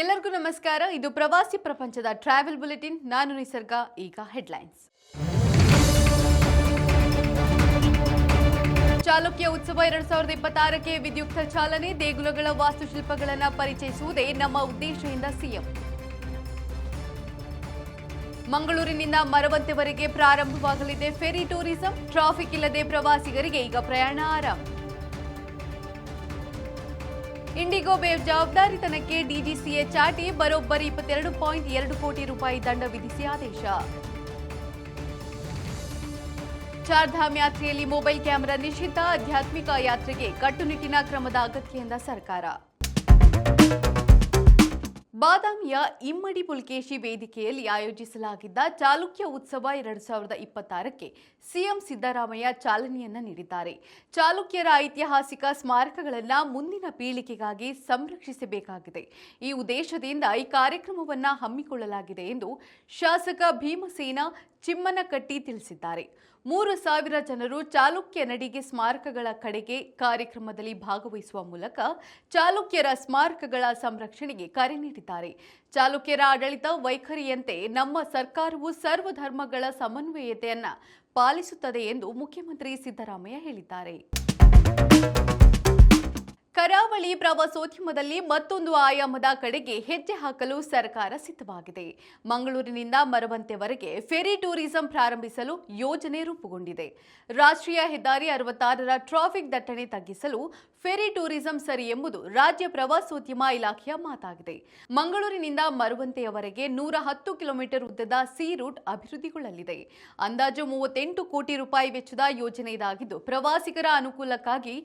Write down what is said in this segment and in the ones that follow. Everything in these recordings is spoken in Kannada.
ಎಲ್ಲರಿಗೂ ನಮಸ್ಕಾರ. ಇದು ಪ್ರವಾಸಿ ಪ್ರಪಂಚದ ಟ್ರಾವೆಲ್ ಬುಲೆಟಿನ್ ನಾನು ನಿಸರ್ಗ, ಈಗ ಹೆಡ್ಲೈನ್ಸ್ ಚಾಲುಕ್ಯ ಉತ್ಸವ ಎರಡ್ ಸಾವಿರದ ಇಪ್ಪತ್ತಾರಕ್ಕೆ ವಿದ್ಯುಕ್ತ ಚಾಲನೆ. ದೇಗುಲಗಳ ವಾಸ್ತುಶಿಲ್ಪಗಳನ್ನು ಪರಿಚಯಿಸುವುದೇ ನಮ್ಮ ಉದ್ದೇಶದಿಂದ ಸಿಎಂ. ಮಂಗಳೂರಿನಿಂದ ಮರವಂತೆವರೆಗೆ ಪ್ರಾರಂಭವಾಗಲಿದೆ ಫೆರಿ ಟೂರಿಸಂ. ಟ್ರಾಫಿಕ್ ಇಲ್ಲದೆ ಪ್ರವಾಸಿಗರಿಗೆ ಈಗ ಪ್ರಯಾಣ ಆರಾಮ್. ಇಂಡಿಗೋ ಬೇವ್ ಜವಾಬ್ದಾರಿತನಕ್ಕೆ ಡಿಜಿಸಿಎ ಚಾಟಿ ಬರೋಬ್ಬರಿ ಇಪ್ಪತ್ತೆರಡು ಪಾಯಿಂಟ್ ಎರಡು ಕೋಟಿ ರೂಪಾಯಿ ದಂಡ ವಿಧಿಸಿ ಆದೇಶ. ಚಾರ್ಧಾಮ್ ಯಾತ್ರೆಯಲ್ಲಿ ಮೊಬೈಲ್ ಕ್ಯಾಮೆರಾ ನಿಷಿದ್ಧ, ಆಧ್ಯಾತ್ಮಿಕ ಯಾತ್ರೆಗೆ ಕಟ್ಟುನಿಟ್ಟಿನ ಕ್ರಮದ ಅಗತ್ಯ ಸರ್ಕಾರ. ಬಾದಾಮಿಯ ಇಮ್ಮಡಿ ಪುಲ್ಕೇಶಿ ವೇದಿಕೆಯಲ್ಲಿ ಆಯೋಜಿಸಲಾಗಿದ್ದ ಚಾಲುಕ್ಯ ಉತ್ಸವ ಎರಡು ಸಾವಿರದ ಇಪ್ಪತ್ತಾರಕ್ಕೆ ಸಿಎಂ ಸಿದ್ದರಾಮಯ್ಯ ಚಾಲನೆಯನ್ನ ನೀಡಿದ್ದಾರೆ. ಚಾಲುಕ್ಯರ ಐತಿಹಾಸಿಕ ಸ್ಮಾರಕಗಳನ್ನು ಮುಂದಿನ ಪೀಳಿಗೆಗಾಗಿ ಸಂರಕ್ಷಿಸಬೇಕಾಗಿದೆ. ಈ ಉದ್ದೇಶದಿಂದ ಈ ಕಾರ್ಯಕ್ರಮವನ್ನು ಹಮ್ಮಿಕೊಳ್ಳಲಾಗಿದೆ ಎಂದು ಶಾಸಕ ಭೀಮಸೇನ ಚಿಮ್ಮನಕಟ್ಟಿ ತಿಳಿಸಿದ್ದಾರೆ. ಮೂರು ಸಾವಿರ ಜನರು ಚಾಲುಕ್ಯ ನಡಿಗೆ ಸ್ಮಾರಕಗಳ ಕಡೆಗೆ ಕಾರ್ಯಕ್ರಮದಲ್ಲಿ ಭಾಗವಹಿಸುವ ಮೂಲಕ ಚಾಲುಕ್ಯರ ಸ್ಮಾರಕಗಳ ಸಂರಕ್ಷಣೆಗೆ ಕರೆ ನೀಡಿದ್ದಾರೆ. ಚಾಲುಕ್ಯರ ಆಡಳಿತ ವೈಖರಿಯಂತೆ ನಮ್ಮ ಸರ್ಕಾರವು ಸರ್ವಧರ್ಮಗಳ ಸಮನ್ವಯತೆಯನ್ನು ಪಾಲಿಸುತ್ತದೆ ಎಂದು ಮುಖ್ಯಮಂತ್ರಿ ಸಿದ್ದರಾಮಯ್ಯ ಹೇಳಿದ್ದಾರೆ. ಕರಾವಳಿ ಪ್ರವಾಸೋದ್ಯಮದಲ್ಲಿ ಮತ್ತೊಂದು ಆಯಾಮದ ಕಡೆಗೆ ಹೆಜ್ಜೆ ಹಾಕಲು ಸರ್ಕಾರ ಸಿದ್ಧವಾಗಿದೆ. ಮಂಗಳೂರಿನಿಂದ ಮರವಂತೆವರೆಗೆ ಫೆರಿ ಟೂರಿಸಂ ಪ್ರಾರಂಭಿಸಲು ಯೋಜನೆ ರೂಪುಗೊಂಡಿದೆ. ರಾಷ್ಟ್ರೀಯ ಹೆದ್ದಾರಿ ಅರವತ್ತಾರರ ಟ್ರಾಫಿಕ್ ದಟ್ಟಣೆ ತಗ್ಗಿಸಲು ಫೆರಿ ಟೂರಿಸಂ ಸರಿ ಎಂಬುದು ರಾಜ್ಯ ಪ್ರವಾಸೋದ್ಯಮ ಇಲಾಖೆಯ ಮಾತಾಗಿದೆ. ಮಂಗಳೂರಿನಿಂದ ಮರವಂತೆಯವರೆಗೆ ನೂರ ಹತ್ತು ಕಿಲೋಮೀಟರ್ ಉದ್ದದ ಸಿ ರೂಟ್ ಅಭಿವೃದ್ಧಿಗೊಳ್ಳಲಿದೆ. ಅಂದಾಜು ಮೂವತ್ತೆಂಟು ಕೋಟಿ ರೂಪಾಯಿ ವೆಚ್ಚದ ಯೋಜನೆ ಇದಾಗಿದ್ದು, ಪ್ರವಾಸಿಗರ ಅನುಕೂಲಕ್ಕಾಗಿ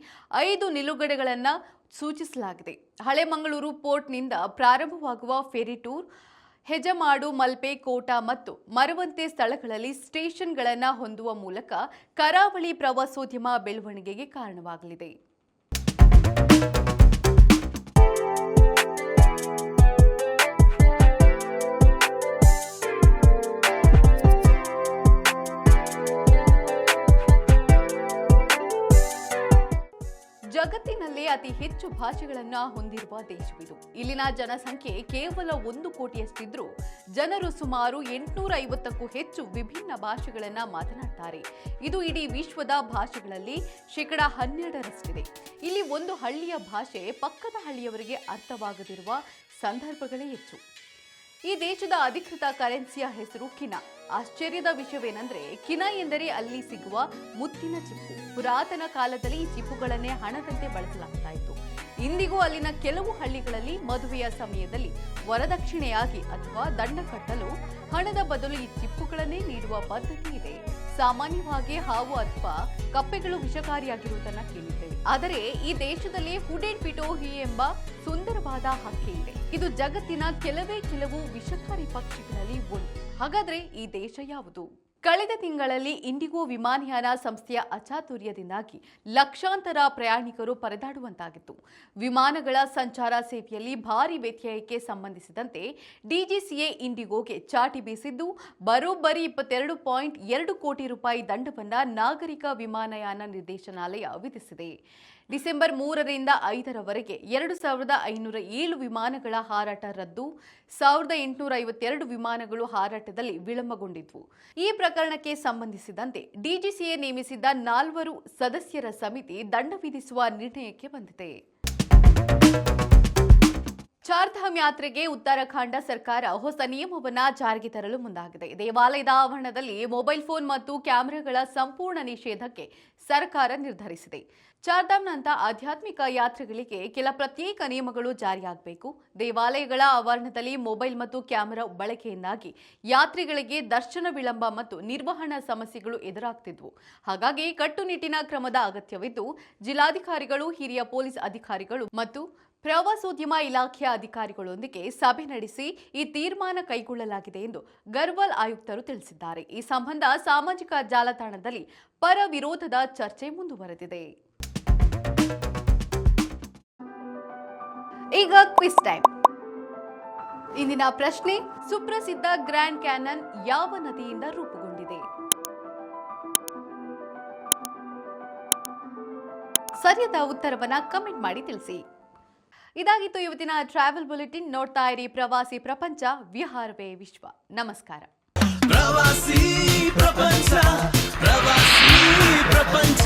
ಐದು ನಿಲುಗಡೆಗಳನ್ನು ಸೂಚಿಸಲಾಗಿದೆ. ಹಳೆ ಮಂಗಳೂರು ಪೋರ್ಟ್ನಿಂದ ಪ್ರಾರಂಭವಾಗುವ ಫೆರಿ ಟೂರ್, ಹೆಜಮಾಡು, ಮಲ್ಪೆ, ಕೋಟಾ ಮತ್ತು ಮರವಂತೆ ಸ್ಥಳಗಳಲ್ಲಿ ಸ್ಟೇಷನ್ಗಳನ್ನು ಹೊಂದುವ ಮೂಲಕ ಕರಾವಳಿ ಪ್ರವಾಸೋದ್ಯಮ ಬೆಳವಣಿಗೆಗೆ ಕಾರಣವಾಗಲಿದೆ. ಜಗತ್ತಿನಲ್ಲೇ ಅತಿ ಹೆಚ್ಚು ಭಾಷೆಗಳನ್ನು ಹೊಂದಿರುವ ದೇಶವಿದು. ಇಲ್ಲಿನ ಜನಸಂಖ್ಯೆ ಕೇವಲ ಒಂದು ಕೋಟಿಯಷ್ಟಿದ್ರೂ ಜನರು ಸುಮಾರು ಎಂಟುನೂರ ಐವತ್ತಕ್ಕೂ ಹೆಚ್ಚು ವಿಭಿನ್ನ ಭಾಷೆಗಳನ್ನ ಮಾತನಾಡ್ತಾರೆ. ಇದು ಇಡೀ ವಿಶ್ವದ ಭಾಷೆಗಳಲ್ಲಿ ಶೇಕಡ ಹನ್ನೆರಡರಷ್ಟಿದೆ. ಇಲ್ಲಿ ಒಂದು ಹಳ್ಳಿಯ ಭಾಷೆ ಪಕ್ಕದ ಹಳ್ಳಿಯವರಿಗೆ ಅರ್ಥವಾಗದಿರುವ ಸಂದರ್ಭಗಳೇ ಹೆಚ್ಚು. ಈ ದೇಶದ ಅಧಿಕೃತ ಕರೆನ್ಸಿಯ ಹೆಸರು ಕಿನಾ. ಆಶ್ಚರ್ಯದ ವಿಷಯವೇನೆಂದರೆ, ಕಿನಾ ಎಂದರೆ ಅಲ್ಲಿ ಸಿಗುವ ಮುತ್ತಿನ ಚಿಪ್ಪು. ಪುರಾತನ ಕಾಲದಲ್ಲಿ ಈ ಚಿಪ್ಪುಗಳನ್ನೇ ಹಣದಂತೆ ಬಳಸಲಾಗ್ತಾ ಇತ್ತು. ಇಂದಿಗೂ ಅಲ್ಲಿನ ಕೆಲವು ಹಳ್ಳಿಗಳಲ್ಲಿ ಮದುವೆಯ ಸಮಯದಲ್ಲಿ ವರದಕ್ಷಿಣೆಯಾಗಿ ಅಥವಾ ದಂಡ ಕಟ್ಟಲು ಹಣದ ಬದಲು ಈ ಚಿಪ್ಪುಗಳನ್ನೇ ನೀಡುವ ಪದ್ಧತಿ ಇದೆ. ಸಾಮಾನ್ಯವಾಗಿ ಹಾವು ಅಥವಾ ಕಪ್ಪೆಗಳು ವಿಷಕಾರಿಯಾಗಿರುವುದನ್ನು ಕೇಳಿದ್ದೇವೆ. ಆದರೆ ಈ ದೇಶದಲ್ಲಿ ಹುಡೆಡ್ ಪಿಟೋಹಿ ಎಂಬ ಸುಂದರವಾದ ಹಕ್ಕಿ ಇದೆ. ಇದು ಜಗತ್ತಿನ ಕೆಲವೇ ಕೆಲವು ವಿಷಕಾರಿ ಪಕ್ಷಿಗಳಲ್ಲಿ ಒಂದು. ಹಾಗಾದ್ರೆ ಈ ದೇಶ ಯಾವುದು? ಕಳೆದ ತಿಂಗಳಲ್ಲಿ ಇಂಡಿಗೋ ವಿಮಾನಯಾನ ಸಂಸ್ಥೆಯ ಅಚಾತುರ್ಯದಿಂದಾಗಿ ಲಕ್ಷಾಂತರ ಪ್ರಯಾಣಿಕರು ಪರದಾಡುವಂತಾಗಿತ್ತು. ವಿಮಾನಗಳ ಸಂಚಾರ ಸೇವೆಯಲ್ಲಿ ಭಾರಿ ವ್ಯತ್ಯಯಕ್ಕೆ ಸಂಬಂಧಿಸಿದಂತೆ ಡಿಜಿಸಿಎ ಇಂಡಿಗೋಗೆ ಚಾಟಿ ಬೀಸಿದ್ದು, ಬರೋಬ್ಬರಿ ಇಪ್ಪತ್ತೆರಡು ಪಾಯಿಂಟ್ ಎರಡು ಕೋಟಿ ರೂಪಾಯಿ ದಂಡವನ್ನ ನಾಗರಿಕ ವಿಮಾನಯಾನ ನಿರ್ದೇಶನಾಲಯ ವಿಧಿಸಿದೆ. ಡಿಸೆಂಬರ್ ಮೂರರಿಂದ ಐದರವರೆಗೆ ಎರಡು ಸಾವಿರದ ಐನೂರ ಏಳು ವಿಮಾನಗಳ ಹಾರಾಟ ರದ್ದು. ಸಾವಿರದ ಎಂಟುನೂರ ಐವತ್ತೆರಡು ವಿಮಾನಗಳು ಹಾರಾಟದಲ್ಲಿ ವಿಳಂಬಗೊಂಡಿದ್ವು. ಈ ಪ್ರಕರಣಕ್ಕೆ ಸಂಬಂಧಿಸಿದಂತೆ ಡಿಜಿಸಿಎ ನೇಮಿಸಿದ್ದ ನಾಲ್ವರು ಸದಸ್ಯರ ಸಮಿತಿ ದಂಡ ವಿಧಿಸುವ ನಿರ್ಣಯಕ್ಕೆ ಬಂದಿದೆ. ಚಾರ್ಧಾಮ್ ಯಾತ್ರೆಗೆ ಉತ್ತರಾಖಂಡ ಸರ್ಕಾರ ಹೊಸ ನಿಯಮವನ್ನ ಜಾರಿಗೆ ತರಲು ಮುಂದಾಗಿದೆ. ದೇವಾಲಯದ ಆವರಣದಲ್ಲಿ ಮೊಬೈಲ್ ಫೋನ್ ಮತ್ತು ಕ್ಯಾಮೆರಾಗಳ ಸಂಪೂರ್ಣ ನಿಷೇಧಕ್ಕೆ ಸರ್ಕಾರ ನಿರ್ಧರಿಸಿದೆ. ಚಾರ್ಧಾಮ್ನಂತ ಆಧ್ಯಾತ್ಮಿಕ ಯಾತ್ರೆಗಳಿಗೆ ಕೆಲ ಪ್ರತ್ಯೇಕ ನಿಯಮಗಳು ಜಾರಿಯಾಗಬೇಕು. ದೇವಾಲಯಗಳ ಆವರಣದಲ್ಲಿ ಮೊಬೈಲ್ ಮತ್ತು ಕ್ಯಾಮೆರಾ ಬಳಕೆಯಿಂದಾಗಿ ಯಾತ್ರಿಗಳಿಗೆ ದರ್ಶನ ವಿಳಂಬ ಮತ್ತು ನಿರ್ವಹಣಾ ಸಮಸ್ಯೆಗಳು ಎದುರಾಗ್ತಿದ್ವು. ಹಾಗಾಗಿ ಕಟ್ಟುನಿಟ್ಟಿನ ಕ್ರಮದ ಅಗತ್ಯವಿದ್ದು, ಜಿಲ್ಲಾಧಿಕಾರಿಗಳು, ಹಿರಿಯ ಪೊಲೀಸ್ ಅಧಿಕಾರಿಗಳು ಮತ್ತು ಪ್ರವಾಸೋದ್ಯಮ ಇಲಾಖೆಯ ಅಧಿಕಾರಿಗಳೊಂದಿಗೆ ಸಭೆ ನಡೆಸಿ ಈ ತೀರ್ಮಾನ ಕೈಗೊಳ್ಳಲಾಗಿದೆ ಎಂದು ಗರ್ವಾಲ್ ಆಯುಕ್ತರು ತಿಳಿಸಿದ್ದಾರೆ. ಈ ಸಂಬಂಧ ಸಾಮಾಜಿಕ ಜಾಲತಾಣದಲ್ಲಿ ಪರ ವಿರೋಧದ ಚರ್ಚೆ ಮುಂದುವರೆದಿದೆ. ಈಗ ಕ್ವಿಸ್ ಟೈಮ್. ಇಂದಿನ ಪ್ರಶ್ನೆ, ಸುಪ್ರಸಿದ್ಧ ಗ್ರ್ಯಾಂಡ್ ಕ್ಯಾನನ್ ಯಾವ ನದಿಯಿಂದ ರೂಪುಗೊಂಡಿದೆ? ಸರಿಯಾದ ಉತ್ತರವನ್ನ ಕಮೆಂಟ್ ಮಾಡಿ ತಿಳಿಸಿ. ಇದಾಗಿತ್ತು ಇವತ್ತಿನ ಟ್ರಾವೆಲ್ ಬುಲೆಟಿನ್ ನೋಡ್ತಾ ಇರಿ ಪ್ರವಾಸಿ ಪ್ರಪಂಚ, ವಿಹಾರವೇ ವಿಶ್ವ. ನಮಸ್ಕಾರ. ಪ್ರವಾಸಿ ಪ್ರಪಂಚ ಪ್ರವಾಸಿ ಪ್ರಪಂಚ.